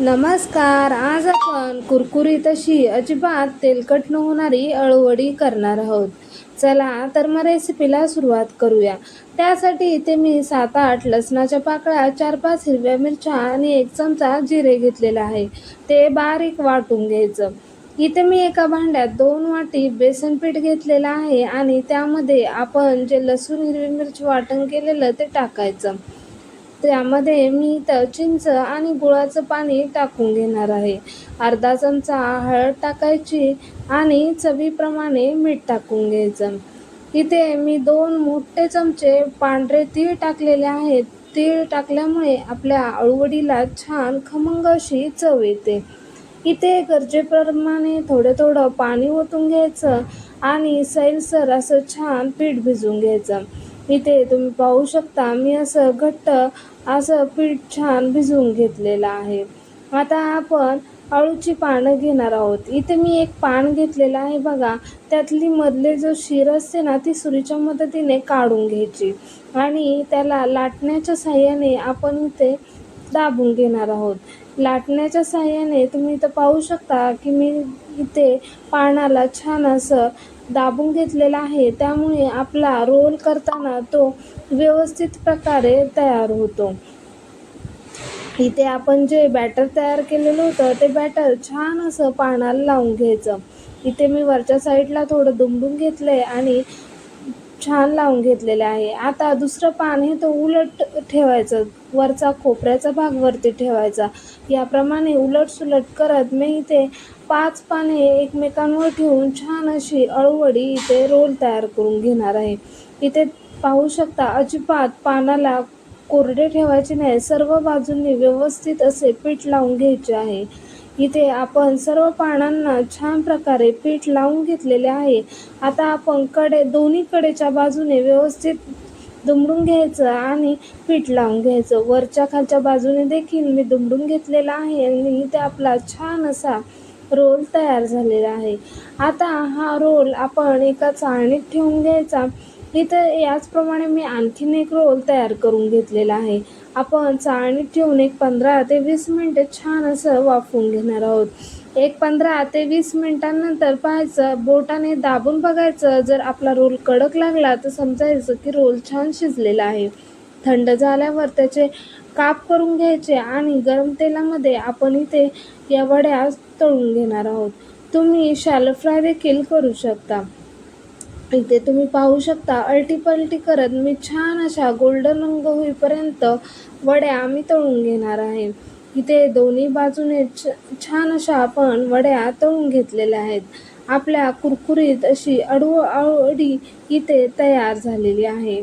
नमस्कार आज आपण कुरकुरीत अशी अजिबात तेलकट न होणारी अळवडी करणार आहोत. चला तर मग रेसिपीला सुरुवात करूया. त्यासाठी इथे मी सात आठ लसणाच्या पाकळ्या चार पाच हिरव्या मिरच्या आणि एक चमचा जिरे घेतलेला आहे. ते बारीक वाटून घ्यायचं. इथे मी एका भांड्यात दोन वाटी बेसन पीठ घेतलेलं आहे आणि त्यामध्ये आपण जे लसूण हिरवी मिरची वाटण केलेलं ते टाकायचं. त्यामध्ये मी इथं चिंच आणि गुळाचं पाणी टाकून घेणार आहे. अर्धा चमचा हळद टाकायची आणि चवीप्रमाणे मीठ टाकून घ्यायचं. इथे मी दोन मोठे चमचे पांढरे तीळ टाकलेले आहेत. तीळ टाकल्यामुळे आपल्या अळूवडीला छान खमंग अशी चव येते. इथे गरजेप्रमाणे थोडं थोडं पाणी ओतून घ्यायचं आणि सैलसर असं छान पीठ भिजवून घ्यायचं. इथे तुम्ही पाहू शकता मी असं घट्ट असं पीठ छान भिजवून घेतलेलं आहे. आता आपण अळूची पानं घेणार आहोत. इथे मी एक पान घेतलेलं आहे बघा. त्यातली मधले जो शिर असते ना ती सुरीच्या मदतीने काढून घ्यायची. आणि त्याला लाटण्याच्या साह्याने आपण इथे दाबून घेणार आहोत. लाटण्याच्या साह्याने तुम्ही इथं पाहू शकता की मी इथे पानाला छान असं दाबून घेतलेला आहे. त्यामुळे आपला रोल करताना तो व्यवस्थित प्रकारे तयार होतो. इथे आपण जे बॅटर तयार केलेलं होतं ते बॅटर छान असं पानाला लावून घ्यायचं. इथे मी वरच्या साईडला थोडं दुमडून घेतलं आहे आणि छान लावून घेतलेलं आहे. आता दुसरं पान हे तो उलट ठेवायचं वरचा खोपऱ्याचा भाग वरती ठेवायचा. याप्रमाणे उलट सुलट करत मी इथे पाच पाने एकमेकांवर ठेवून छान अशी अळवडी इथे रोल तयार करून घेणार आहे. इथे पाहू शकता अजिबात पानाला कोरडे ठेवायचे नाही. सर्व बाजूंनी व्यवस्थित असे पीठ लावून घ्यायचे आहे. इथे आपण सर्व पानांना छान प्रकारे पीठ लावून घेतलेले आहे. आता आपण कडे दोन्ही कडेच्या बाजूने व्यवस्थित दुमडून घ्यायचं आणि पीठ लावून घ्यायचं. वरच्या खालच्या बाजूने देखील मी दुमडून घेतलेला आहे आणि इथे आपला छान असा रोल तयार झालेला आहे. आता हा रोल आपण एका चाळणीत ठेवून घ्यायचा. इथं याचप्रमाणे मी आणखीन एक रोल तयार करून घेतलेला आहे. आपण चाळणीत ठेवून एक पंधरा ते वीस मिनटं छान असं वाफवून घेणार आहोत. एक पंधरा ते वीस मिनटांनंतर पाहायचं बोटाने दाबून बघायचं जर आपला रोल कडक लागला तर समजायचं की रोल छान शिजलेला आहे. थंड झाल्यावर त्याचे काप करून घ्यायचे आणि गरम तेलामध्ये आपण इथे या वड्या तळून घेणार आहोत. तुम्ही शॅलो फ्राय देखील करू शकता. इथे तुम्ही पाहू शकता अलटी पलटी करत मी छान अशा गोल्डन रंग होईपर्यंत वड्या आम्ही तळून घेणार आहे. इथे दोन्ही बाजूने छ छान अशा आपण वड्या तळून घेतलेल्या आहेत. आपल्या कुरकुरीत अशी अडू अळूवडी इथे तयार झालेली आहे.